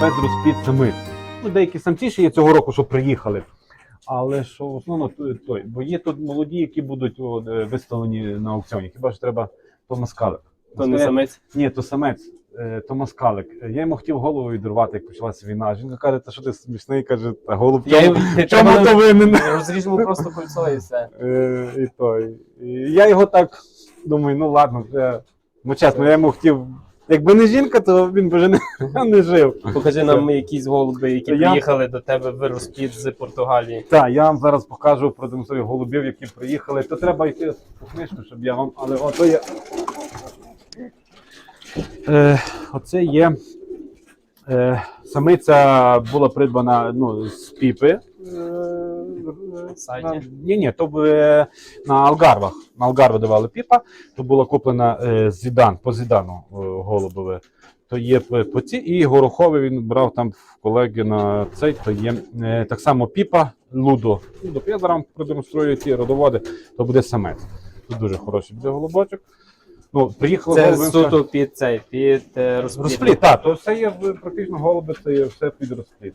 самець розплід самиць. Ну, деякі самці ще є цього року, що приїхали. Але що в основному той. Бо є тут молоді, які будуть от, е, виставлені на аукціоні. Хіба ж треба то маскалик? То не самець. Ні, то самець, е, то маскалик. Я йому хотів голову відрубати, як почалася війна. Жінка каже, та що ти смішний, каже, та голуб. Я чому- Чому то винен? Розріжемо просто кольцо і все. Е, І той. І я його так думаю, ну ладно, вже. Ну чесно, я йому хотів. Якби не жінка, то він би вже не, не жив. Покажи нам якісь голуби, які Я- приїхали до тебе в розплід з Португалії. Так, я вам зараз покажу продемонструю голубів, які приїхали. То треба йти по книжку, щоб я вам. Але ото є. Е, оце є. Е, самиця була придбана ну, з піпи. Сайті? Ні, ні, то б, е, на Алгарвах. На Алгарви давали піпа, то була куплена е, Зідан, по Зідану е, голубове. То є по, ці, і гороховий він брав там в колеги на цей, то є е, так само піпа, лудо. Лудо, я зараз продемонструю ці родоводи, то буде самець. Тут дуже хороший буде голубочок. Ну, приїхали Це голуби. суто під цей, під е, розплід. Розпліт, так, то все є в- практично голуби, це є все під розпліт.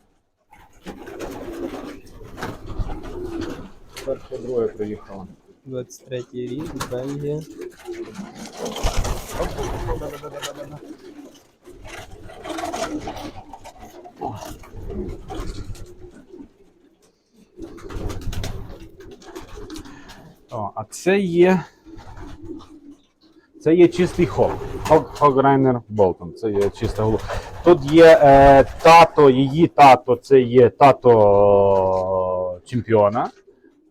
Перше, друге приїхало. 23 рік, Бельгія. О, а це є. Це є чистий хог. Хог Хограйнер Болтон. Це є чиста голова. Тут є е, тато, її тато, це є тато чемпіона.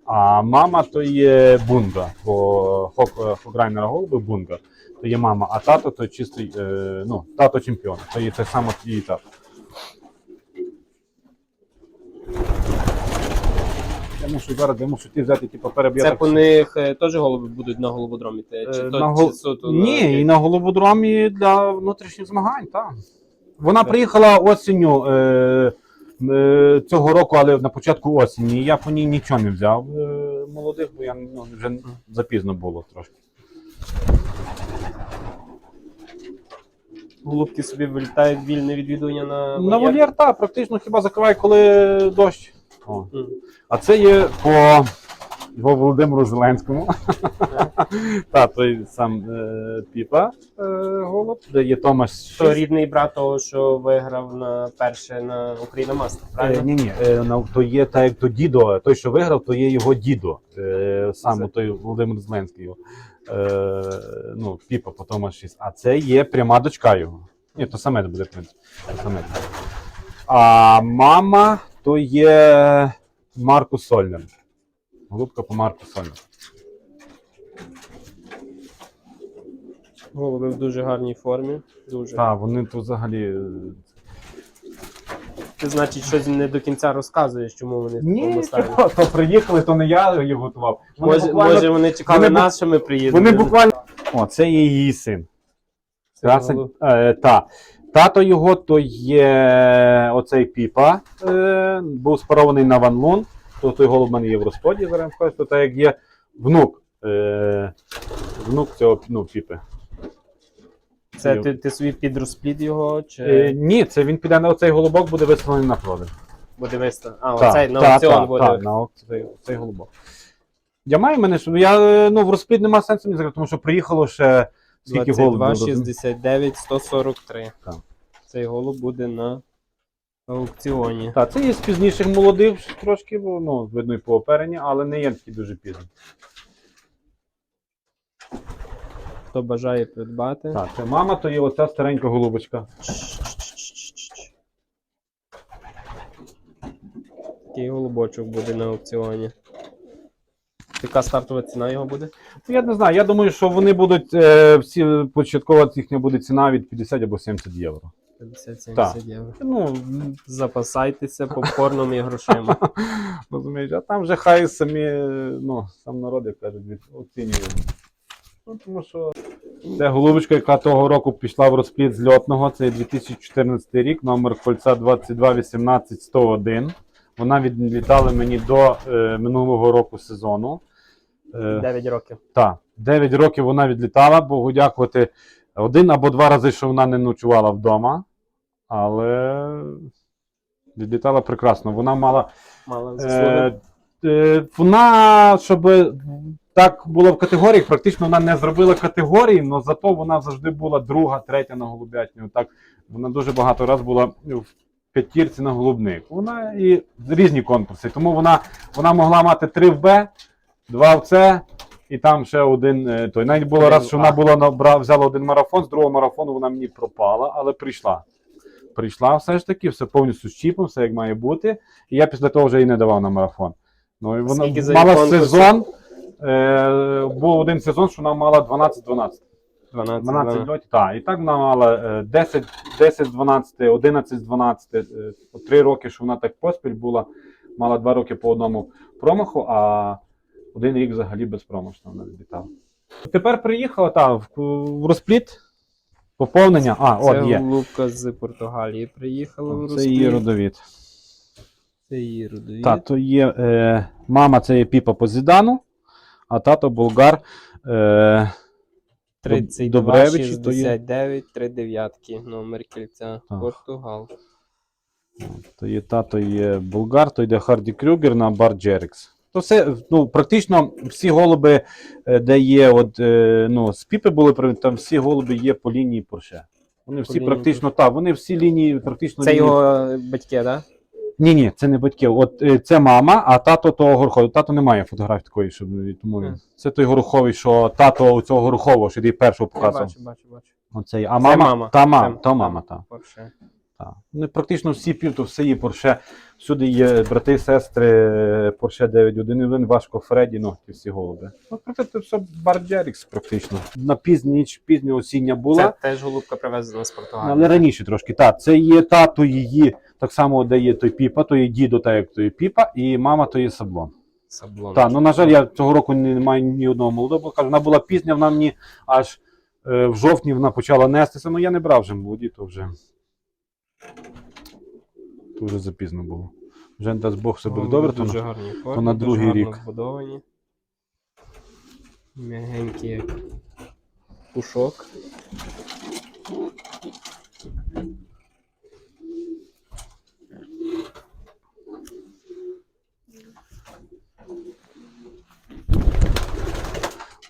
А мама то є бунга. Хог, Хограйнера голуби бунга. То є мама, а тато то чистий, е, ну, тато чемпіон. То є те саме її тато. Я мушу зараз, я мушу ті взяти ті папери, бо я Це так по них е, теж голуби будуть на голубодромі? Те, Чи Е, то на гол- чи суто на- Ні, і на голубодромі для внутрішніх змагань, так. Вона приїхала осінню е, е, цього року, але на початку осені. Я по ній нічого не взяв е, молодих, бо я ну, вже запізно було трошки. голубки собі вилітають вільне відвідування на На вольєр, так, практично хіба закриває, коли дощ. О. А це є по його Володимиру Зеленському. Та, той сам е, Піпа е, голуб, де є Томас То рідний брат того, що виграв на перше на Україна Мастер, Е, правильно? ні, ні, е, на- то є так, як то дідо, той, що виграв, то є його дідо. Е, саме той Володимир Зеленський. Е, ну, Піпа, потім аж шість. А це є пряма дочка його. Ні, то саме буде. Саме. А мама то є Марку Сольнер. Голубка по Марку Сольнер. Голуби в дуже гарній формі. Дуже. Так, вони тут взагалі. е, Ти, значить, щось не до кінця розказуєш, чому вони в Ні, такому стані. чого, то приїхали, то не я їх готував. Вони Може, буквально- може вони чекали вони бу- нас, що ми приїдемо. Вони буквально. О, це є її син. Це Красень, голуб. е, та. Тато його то є оцей піпа, е, був спарований на Ван Лун. То той голуб в мене є в розподі, зараз скажу, то так як є внук. Е, внук цього ну, піпи. Це ти, ти собі під розплід його, чи Е, ні, це він піде на оцей голубок, буде виставлений на продаж. буде виставлено? А, Та, оцей на та, аукціон буде. та, на аукціон, цей, цей голубок. Я маю мене, щоб я ну, в розплід нема сенсу мені тому що приїхало ще скільки голубів. 22, розумієш? 69, 143. Так. Цей голуб буде на аукціоні. Так, це є з пізніших молодих трошки, бо ну, видно і по оперенні, але не є такі дуже пізні. Хто бажає придбати. Так, це мама, то є оця старенька голубочка. Такий голубочок буде на аукціоні. Яка стартова ціна його буде? Ну, Я не знаю, я думаю, що вони будуть е, всі початкова їхня буде ціна від 50 або 70 євро. 50-70 євро. Ну, Запасайтеся попкорном і грошима. розумієш, а там вже хай самі, ну, сам народ, як кажуть, від- оцінює. Ну, тому що це голубочка, яка того року пішла в розплід з льотного, це 2014 рік, номер кольця 2218 101. Вона відлітала мені до е, минулого року сезону. Е, 9 років. Так, 9 років вона відлітала, Богу дякувати. Один або два рази, що вона не ночувала вдома. Але відлітала прекрасно. Вона мала. Мала. Е, е, вона, щоб так було в категоріях, практично вона не зробила категорії, але зато вона завжди була друга, третя на голубятні. Так, вона дуже багато разів була в п'ятірці на голубник. Вона і різні конкурси. Тому вона, вона могла мати три в Б, два в С. І там ще один е, той. Навіть було раз, що вона була набра, взяла один марафон, з другого марафону вона мені пропала, але прийшла. Прийшла все ж таки, все повністю з чіпом, все як має бути. І я після того вже її не давав на марафон. Ну і вона Скільки за мала сезон. Е, був один сезон, що вона мала 12-12. 12, 12 12. льотів. Так, і так вона мала е, 10, 10 з 12, 11 з 12. е, Три роки, що вона так поспіль була, мала два роки по одному промаху, а один рік взагалі безпромашно вона відлітала. Тепер приїхала та, в, в розпліт. Поповнення. А, Це от є. голубка з Португалії приїхала в Це її родовід. Це її родовід. Так, то є е, мама це є Піпа по Зідану, а тато болгар. Е, 32, Добревичі, то є- 69, 3 дев'ятки, номер кільця. Так. Португал. То є тато є болгар, то йде Харді Крюгер на бар Джерікс. То все, ну, практично всі голуби, е, де є, от, е, ну, з піпи були там всі голуби є по лінії Порше. Вони всі лінії практично, так, вони всі лінії практично. Це лінії- його батьки, так? Да? Ні, ні, це не батьків. От е, це мама, а тато того горохового. Тато немає фотографії такої, щоб тому. Мгм. Це той гороховий, що тато цього горохового, що ти першого показував. бачу, бачу, бачу. Оцей. А Це мама, мама. та мама, та мама, та. Порше. та. Вони практично всі пів, то все є Порше. Всюди є брати, сестри, Порше 911, Важко Фредді, ну, ті всі голуби. Ну, проте це все Барджерікс практично. На пізніч, пізня осіння була. Це теж голубка привезена з Португалії. Але раніше трошки. Так, це є тато її, так само де є той піпа, то є дідо, так як той піпа, і мама то є саблон. Саблон. Так, ну на жаль, я цього року не маю ні одного молодого, бо кажу, вона була пізня, вона мені аж е, в жовтні вона почала нестися. Ну я не брав вже молоді, то вже. Вже запізно було. Вже дасть Бог все буде добре, то дуже на- гарні то на дуже другий гарно рік. збудовані. М'ягенькі як пушок.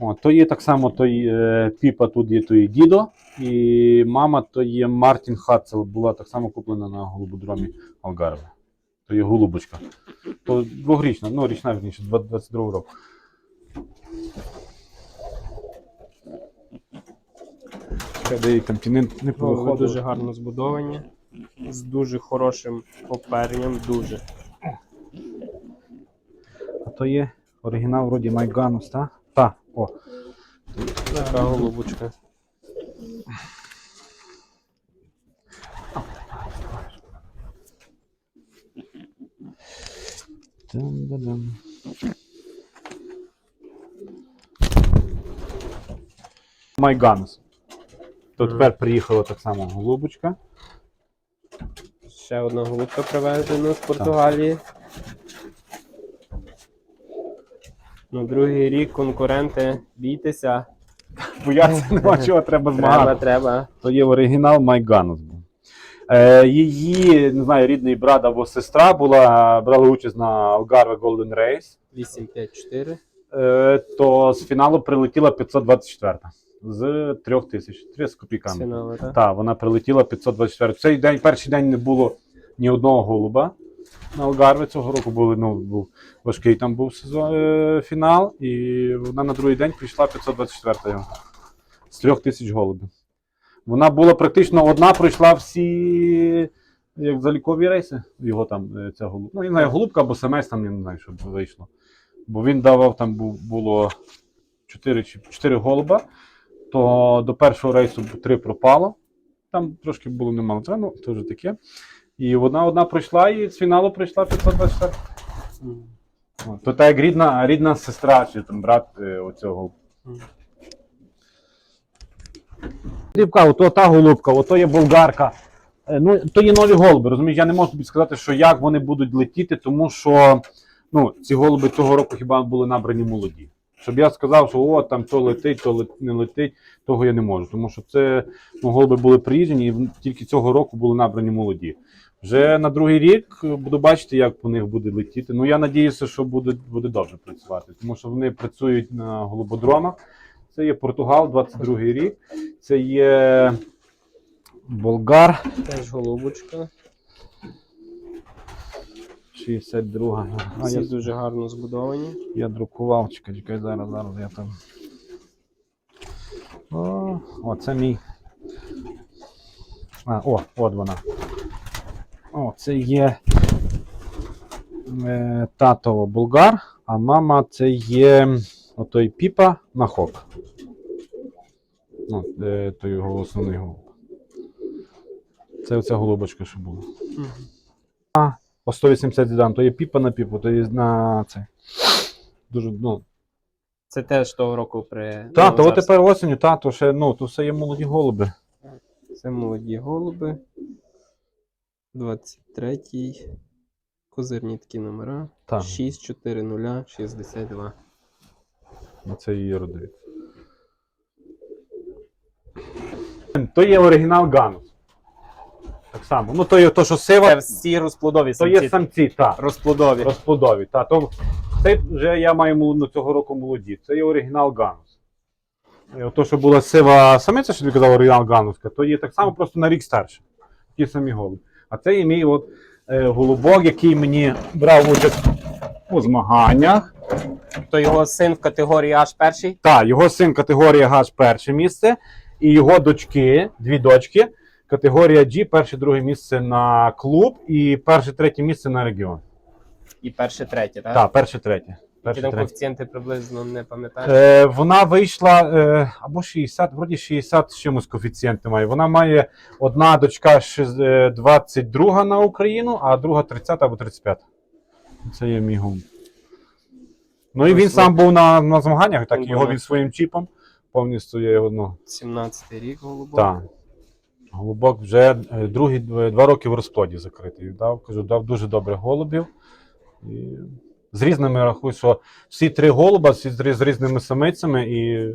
О, то є так само той е, піпа, тут є той дідо, і мама то є Мартін Хатцел, була так само куплена на голубодромі Алгарве. То є голубочка. То двохрічна, ну річна верніше, 22 року. Де континент не Голуби повиходив. дуже гарно збудовані. З дуже хорошим оперенням, дуже. А то є оригінал вроді Майганус, так? Так, о. Така голубочка. Дам-да-дам. Майганус. То тепер приїхала так само голубочка. Ще одна голубка привезена з Португалії. На другий рік конкуренти, бійтеся. Бояться нема чого, треба Треба, змагати. треба. То є оригінал Майганус. Е, її, не знаю, рідний брат або сестра була, брала участь на Algarve Golden Race. 854. Е, то з фіналу прилетіла 524 з 3000, тисяч, 3 з копійками. Фінали, так? Так, вона прилетіла 524. В цей день, перший день не було ні одного голуба. На Алгарві цього року були, ну, був важкий там був сезон, е, фінал, і вона на другий день прийшла 524 з трьох тисяч голубів. Вона була практично одна, пройшла всі як залікові рейси. Його там е, ця голуб. Ну, не знаю, голубка або самець там, я не знаю, що вийшло. Бо він давав там було 4, чи 4 голуба, то до першого рейсу 3 пропало. Там трошки було немало ну, то вже таке. І одна одна пройшла, і з фіналу прийшла 524. То так як рідна, рідна сестра чи там брат е, оцього. Рібка, ото та голубка, ото є болгарка. Е, Ну, то є нові голуби. Розумієш, я не можу тобі сказати, що як вони будуть летіти, тому що ну, ці голуби цього року хіба були набрані молоді. Щоб я сказав, що о, там то летить, то лет- не летить, того я не можу. Тому що це ну, голуби були приїжджені і тільки цього року були набрані молоді. Вже на другий рік е, буду бачити, як по них буде летіти. Ну я надіюся, що буде, буде добре працювати, тому що вони працюють на голубодромах. Це є Португал, 22 рік. Це є Болгар, Теж голубочка. 62. А, Всі я, дуже гарно збудовані. я друкував, чекай, чекай, зараз, зараз я там. О, о, це мій. А, о, от вона. О, це є е, тато Булгар, а мама це є отой Піпа Нахок. Ну, е, той його основний голуб. Це оця голубочка, що була. А, по 180 зідан, то є піпа на піпу, то є на це. Дуже, ну. Це теж того року при. Та, то от тепер осінню, та, то ще, ну, то все є молоді голуби. Це молоді голуби. 23-й. Козирні такі номера. Так. 64062. Це її родовід. То є оригінал Ганус. Так само. Ну, то є то, що сива, Це всі розплодові то є самці, так. Розплодові. Розплодові. Та, то, це вже я маю ну, цього року молоді. Це є оригінал Ганус. То, що була сива самиця, що ти казав, оригінал Гануска, то є так само просто на рік старше. Ті самі голуби. А це є мій от, е, голубок, який мені брав участь у змаганнях. То його син в категорії аж перший. Так, його син категорія ГАЖ перше місце, і його дочки, дві дочки, категорія G, перше, друге місце на клуб і перше, третє місце на регіон. І перше, третє, так? Так, перше, третє. Які Перше, там третє. коефіцієнти приблизно не пам'ятаєш? Е, вона вийшла е, або 60, вроді 60 з чимось коефіцієнти має. Вона має одна дочка шиз- е, 22 на Україну, а друга 30 або 35. Це є мій гум. Ну і він сам був на, на змаганнях, так його він своїм чіпом. Повністю я його ну, 17-й рік голубок. Так. Голубок вже е, другі два роки в розплоді закритий. Дав, кажу, дав дуже добре голубів. І з різними рахую, що всі три голуба, всі з, з різними самицями і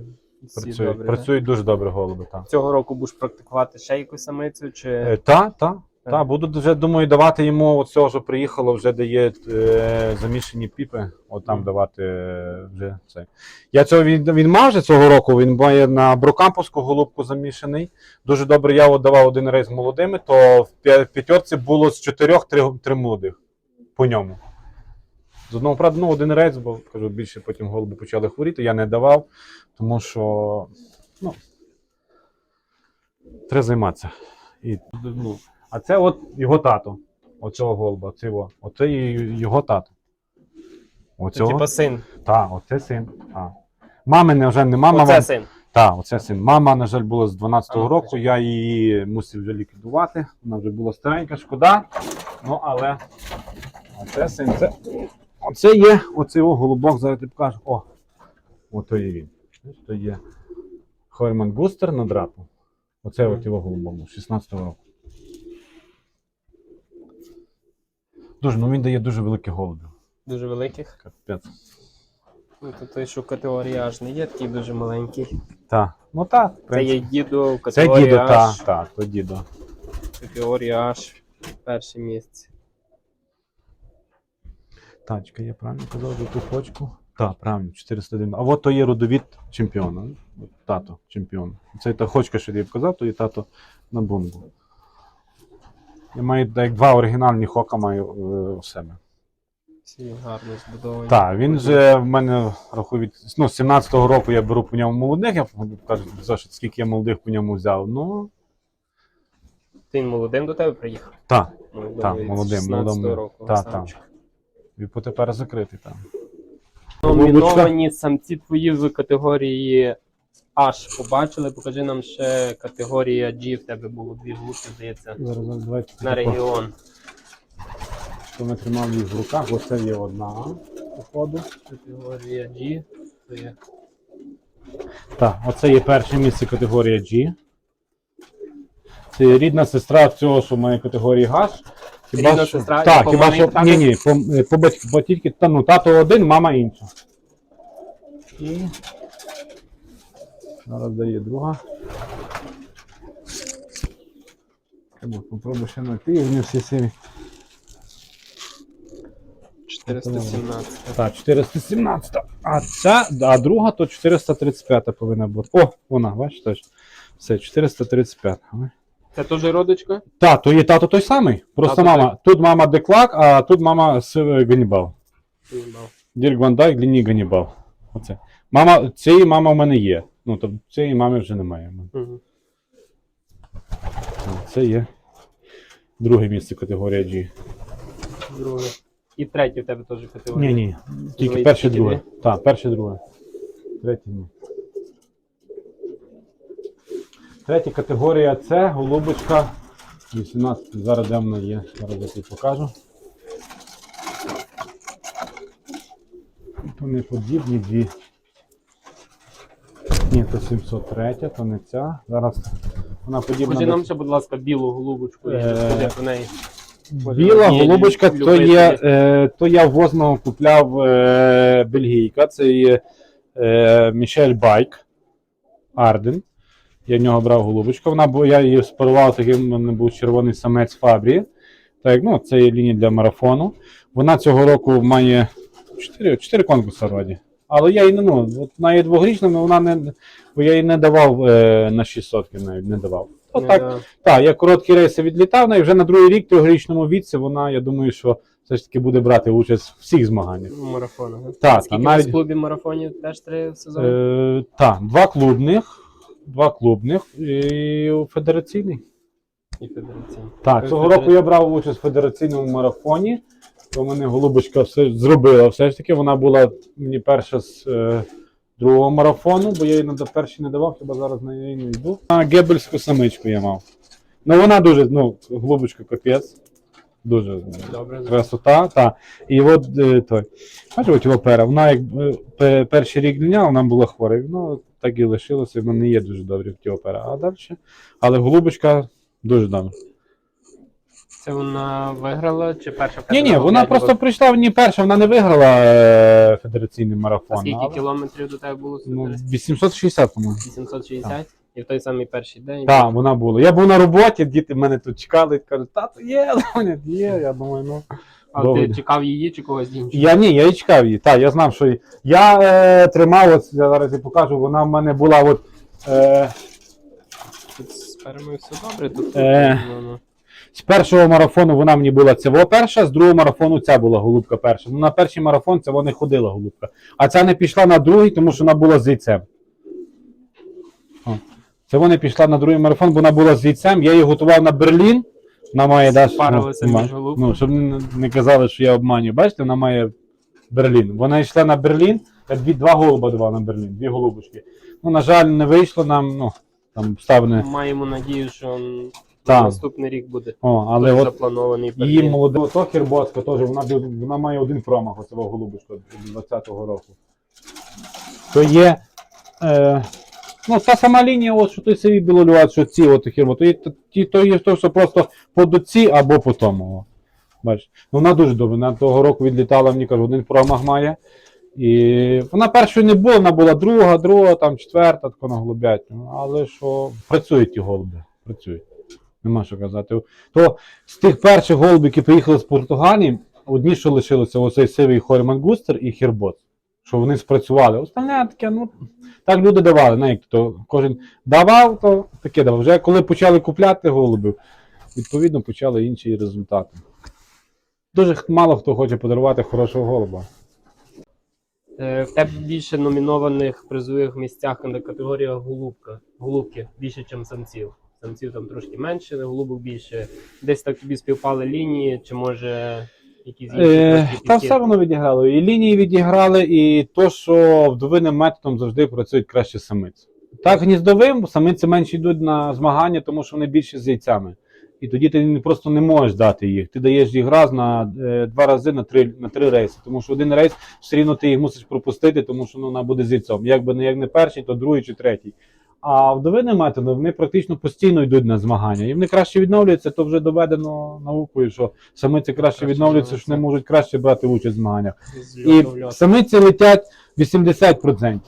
Всі працюють, добре, працюють дуже добре голуби. Так. Цього року будеш практикувати ще якусь самицю, чи Е, та, та, та, буду вже, думаю, давати йому от цього, що приїхало, вже дає е, замішані піпи, от там давати е, вже це. Я цього він, він мав вже цього року, він має на брокамповську голубку замішаний. Дуже добре, я от давав один рейс молодими, то в п'я- п'ятерці було з чотирьох три, три молодих по ньому. З одного, правда, ну, один рейс, бо кажу, більше потім голуби почали хворіти, я не давав, тому що ну, треба займатися. І, ну, а це от його тато. Оцього голуба. Цього. Оце його тато. Оцього. типу син. Так, оце син. А. Мами не вже. Оце Мама... син. Так, оце син. Мама, на жаль, була з 12-го А, року. Я її мусив вже ліквідувати. Вона вже була старенька, шкода. Ну, але оце син. Це... Оце є оцей о, голубок, зараз ти покажу. О, ото є він. То є Хойман Густер на драпу. Оце Мгм. от його голубок був, 16-го року. Дуже, ну він дає дуже великі голуби. Дуже великих. Капець. Ну, то той, що категорія аж не є, такий дуже маленький. Так, ну так, в Це є принципі. дідо, Це категорія дідо, так, аж. так, то дідо. Категорія аж перше місце. Тачка, я правильно казав за ту почку? Так, правильно, 401. А от то є родовід чемпіона. От Тато чемпіон. Це та хочка, що я казав, то є тато на бомбу. Я маю як два оригінальні хока маю е, у себе. Всі гарно збудовані. Так, він же в мене рахую від ну, 17-го року я беру по ньому молодих, я кажу, що, скільки я молодих по ньому взяв. Ну, Ти молодим до тебе приїхав? так, Молодим, Так, молодим, 16-го молодим. року. Так, самчик. і потепер закритий там. Номіновані самці твої в категорії Аж побачили. Покажи нам ще категорія G. В тебе було дві голубки, здається, Зараз, зараз давайте. на регіон. Що ми тримали їх в руках, оце є одна походу. Категорія G. Це є Так, оце є перше місце категорія G. Це є рідна сестра цього, що має категорії Гаш. Рідна сестра, Так, по хіба мамі що. також? Ні, ні, по, по батьку, бо тільки та, ну, тато один, мама інша. І зараз дає друга. Треба попробуй ще знайти, і вони всі сиві. 417. Так, 417. А ця, а друга то 435 повинна бути. О, вона, бачиш точно. Все, 435. Ой. Це теж родичка? Та, то є тато той самий. Просто Тато мама. Тут мама Деклак, а тут мама з е, Ганнібал. Їбав. Дірк Ван Дайк, Ліній Ганнібал. Оце. Мама, цієї мами в мене є. Ну, то цієї мами вже немає. Мгм. Це є друге місце категорія G. Друге. І третє в тебе теж категорія. Ні, ні. Тільки перше, друге. Так, перше, друге. Третє ні. Третя категорія це голубочка. 18. Зараз де вона є. Зараз я тобі покажу. То не подібні дві. Ні, то 703, то не ця. Зараз вона подібна. Покажи до- нам ще, будь ласка, білу голубочку. Е, Я розкажи неї. Біла є голубочка, люб- то є, е, то я в Возного купляв е, бельгійка. Це є е, Мішель Байк Арден. Я в нього брав голубочку. Вона, бу- я її спарував, таким мене був червоний самець Фабрії. Так, ну, це є лінія для марафону. Вона цього року має 4, 4 конкурси вроді. Але я її не ну, от є двогрічна, вона не. Бо я її не давав е, на 600 навіть не давав. Да. так, я короткі рейси відлітав, ну, і вже на другий рік трьохрічному віці вона, я думаю, що все ж таки буде брати участь в всіх змаганнях. Ну, Марафон. Так, Скільки та, навіть- в клубі марафонів теж три сезони? Е, так, два клубних, два клубних і федераційний. І федераційні. Так, цього року я брав участь в федераційному марафоні. То мене голубочка все зробила. Все ж таки, вона була мені перша з е, другого марафону, бо я її на перший не давав, хіба зараз на неї не йду. А гебельську самичку я мав. Ну вона дуже, ну, голубочка капець. Дуже Добре. красота. Та. І от е, той. Бачиш, от його пера. Вона як е, перший рік ліняла, вона була хвора. Ну, так і лишилося, вона не є дуже добрі в ті опера. А далі. Але голубочка дуже добра. Це вона виграла чи перша Ні, ні, вона просто прийшла не перша, вона не виграла е, федераційний А марафон. скільки але, кілометрів до тебе було? ну, Ну, 860, по-моєму. 860? І в той самий перший день? Так, вона була. Я був на роботі, діти мене тут чекали і кажуть, тато, є, Доня, є. Я думаю, ну. А добре. ти чекав її чи когось іншого? Я ні, я і чекав її. Так, я знав, що її. Я е, тримав, от я зараз і покажу, вона в мене була от. Е, Тут з перемою все добре, тут Е. ну, ну. З першого марафону вона мені була цього перша, з другого марафону ця була голубка перша. Ну, на перший марафон це вона ходила голубка. А ця не пішла на другий, тому що вона була з яйцем. О. Це вона пішла на другий марафон, бо вона була з яйцем. Я її готував на Берлін. Вона має да, Спарилися ну, між голубками. ну, щоб не, не казали, що я обманюю. Бачите, вона має Берлін. Вона йшла на Берлін, я дві, два голуба давав на Берлін, дві голубочки. Ну, на жаль, не вийшло нам, ну, там обставини. Маємо надію, що Так. наступний рік буде О, але от запланований її Берлін. молоде Тохір Боцка теж, вона, вона має один промах, оцього голубочка 20-го року. То є. Е, ну, та сама лінія, от, що той собі білолюват, що ці от хірво, то є, то, ті- то є то, що просто по доці або по тому. Бачиш. Ну, вона дуже добра. Вона того року відлітала, мені кажуть, один промах має. І вона першою не була, вона була друга, друга, там четверта, тако на голубять. Ну, Але що працюють ті голуби. Працюють. Нема що казати. То з тих перших голубів, які приїхали з Португалії, одні, що лишилося, оцей сивий Хорман Густер і Хірбот. Що вони спрацювали. Остальне таке, ну, так люди давали. Не, як то кожен давав, то таке давав. Вже коли почали купляти голубів, відповідно почали інші результати. Дуже мало хто хоче подарувати хорошого голуба. Е, В тебе більше номінованих призових місцях на категоріях голубка. Голубки більше, ніж самців. Самців там трошки менше, голубок більше. Десь так тобі співпали лінії, чи може якісь інші Е, та все воно відіграло. І лінії відіграли, і то, що вдовинним методом завжди працюють краще самиці. Так, гніздовим самиці менше йдуть на змагання, тому що вони більше з яйцями. І тоді ти просто не можеш дати їх. Ти даєш їх раз на е, два рази на три, на три рейси. Тому що один рейс все рівно ти їх мусиш пропустити, тому що ну, вона буде з яйцом. Якби не як не перший, то другий чи третій. А вдовинним методом вони практично постійно йдуть на змагання. І вони краще відновлюються, то вже доведено наукою, що самиці краще відновлюються, що вони можуть краще брати участь в змаганнях. І самиці летять 80%.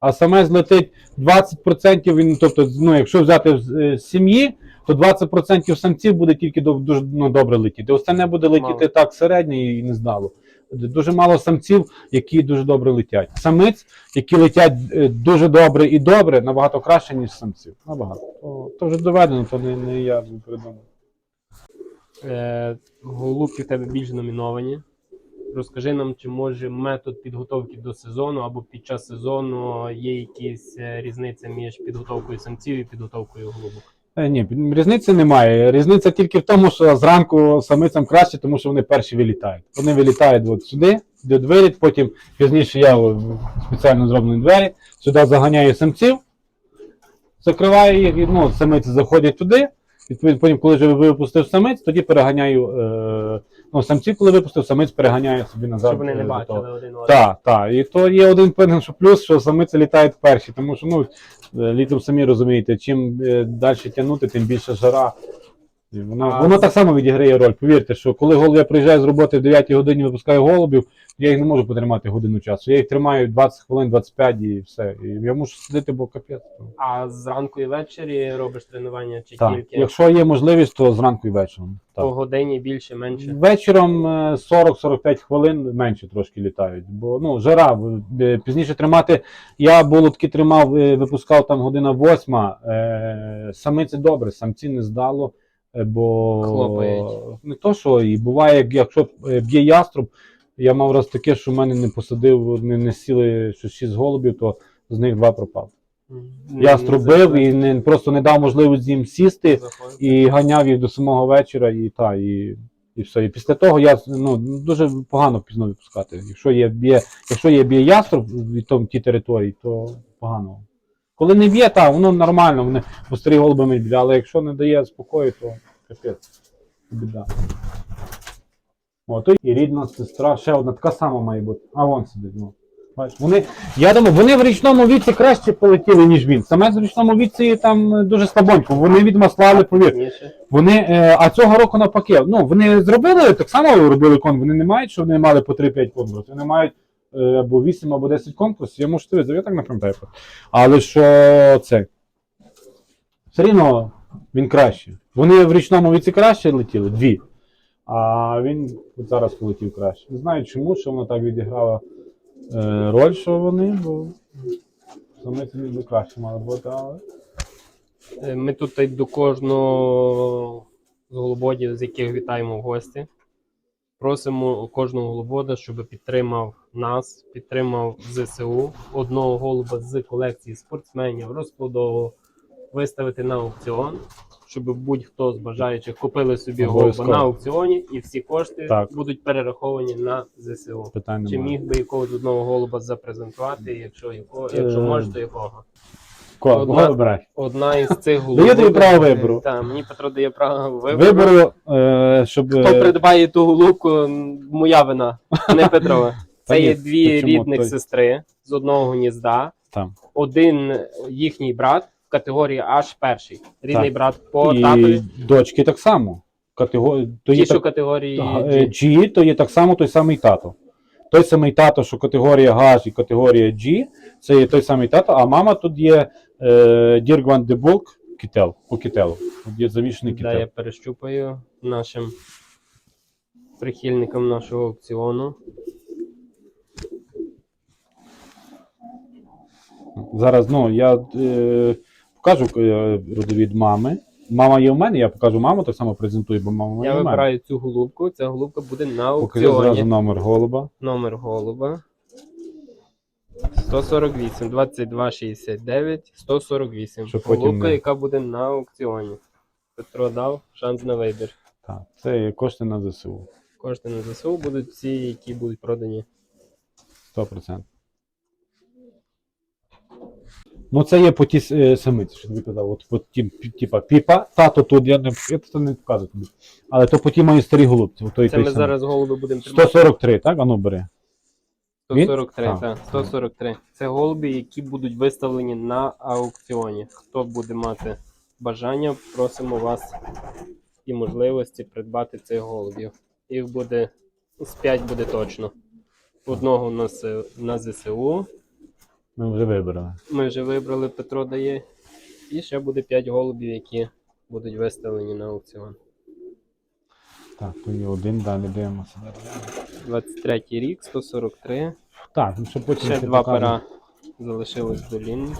А самець летить 20%, він, тобто, ну, якщо взяти з е, сім'ї, то 20% самців буде тільки до- дуже ну, добре летіти. Остальне буде летіти Мало. так середньо і не здало. Дуже мало самців, які дуже добре летять. Самиць, які летять е, дуже добре і добре, набагато краще, ніж самців. Набагато. То, то вже доведено, то не, не я придумав. Е, голубки в тебе більш номіновані. Розкажи нам, чи може метод підготовки до сезону або під час сезону є якась е, різниця між підготовкою самців і підготовкою голубок? Е, Ні, різниці немає. Різниця тільки в тому, що зранку самицям краще, тому що вони перші вилітають. Вони вилітають от сюди, до двері, потім пізніше я спеціально зроблені двері, сюди заганяю самців, закриваю їх, і ну, самиці заходять туди. Відповідно, потім, коли вже випустив самець, тоді переганяю. Е, ну, самці, коли випустив, самець переганяє собі назад. Щоб вони не е, бачили один одного. Так, так. І то є один певний що плюс, що самиці літають перші, тому що ну, е, літом самі розумієте, чим е, далі тягнути, тим більше жара. Воно, А воно так само відіграє роль. Повірте, що коли голуб я приїжджаю з роботи в 9 годині випускаю голубів, я їх не можу потримати годину часу. Я їх тримаю 20 хвилин, 25 і все. І я мушу сидіти, бо капець. А зранку і ввечері робиш тренування чи Так. тільки Якщо є можливість, то зранку і вечором. по годині більше, менше? Вечором е, 40-45 хвилин менше трошки літають, бо ну жара е, пізніше тримати. Я було тримав, е, випускав там година восьма. Е, самиці добре, самці не здало, е, бо Хлопають. не то, що і буває, якщо е, б'є яструб. Я мав раз таке, що в мене не посадив, не, не сіли що шість голубів, то з них два Яструб не бив і не просто не дав можливість їм сісти і ганяв їх до самого вечора, і та, і, і все. І після того я ну, дуже погано пізно випускати. Якщо є б'є, якщо є б'є яструб від там ті території, то погано. Коли не б'є, так, воно нормально, вони бо старі голубами б'є, але якщо не дає спокою, то капець. Біда. О, то і рідна сестра, ще одна така сама має бути. А вон сидить. Ну. Бачиш, вони, я думаю, вони в річному віці краще полетіли, ніж він. Саме в річному віці там е, дуже слабонько. Вони відмаслали, повір. Вони, е, а цього року навпаки, ну вони зробили так само робили кон. Вони не мають, що вони мали по 3-5 конкурсів. Вони мають е, або 8, або 10 конкурсів. Я можу тобі, я так не пам'ятаю. Але що це? Все рівно він краще. Вони в річному віці краще летіли, дві. А він от зараз полетів краще. Не знаю чому, що воно так відіграло е, роль, що вони, бо саме це ніби краще мало бути, але. Е, Ми тут й до кожного з голубодів, з яких вітаємо в гості. Просимо кожного голубода, щоб підтримав нас, підтримав ЗСУ, одного голуба з колекції спортсменів, розплодового, виставити на аукціон, щоб будь-хто з бажаючих купили собі голуба на аукціоні, і всі кошти Так. будуть перераховані на ЗСУ. Питань Чи немає. міг би якогось одного голуба запрезентувати, якщо якого, якщо Е, може, то якого? Ко- Одна- Кого вибирай? Одна із цих Даю тобі право вибору. Так, мені Петро дає право вибору. Вибору, е, щоб. Хто е, придбає ту голубку, м, моя вина, не Петрова. Та Це ні, є дві рідних Той- сестри з одного гнізда. Там. Один їхній брат в категорії аж перший. Рідний Так. брат по і татові. дочки так само. Катего... То Ті, є що так... категорії Е, G. G, то є так само той самий тато. Той самий тато, що категорія G і категорія G, це є той самий тато, а мама тут є е, Діргван Дебулк Кітел, по кітелу. Тут є замішаний Да, я перещупаю нашим прихильникам нашого аукціону. Зараз ну, я е, покажу е, родовід мами. Мама є в мене, я покажу маму, так само презентую, бо мама Я в мене. вибираю цю голубку. Ця голубка буде на Покажи зразу номер голуба. Номер голуба. 148, 22, 69, 148. Щоб потім Голубка, не- яка буде на аукціоні. Петро дав шанс на вибір. Так, це є кошти на ЗСУ. Кошти на ЗСУ будуть всі, які будуть продані. 100%. Ну, це є по ті е, самиці, що тобі казав. От, по ті, типа піпа, тато тут, я не, я це не показую тобі. Але то по ті мої старі голубці. от той, Це той ми самий. зараз голуби будемо тримати. 143, так? Ану бери. Він? 143, Так. так. 143. Це голуби, які будуть виставлені на аукціоні. Хто буде мати бажання, просимо вас і можливості придбати цих голубів. Їх буде з 5 буде точно. Одного у нас на ЗСУ. Ми вже вибрали. Ми вже вибрали, Петро дає. І ще буде 5 голубів, які будуть виставлені на аукціон. Так, то є один, далі дивимося. 23 рік, 143. Так, ну щоб потім Ще два покажемо. пера залишилось до лінії.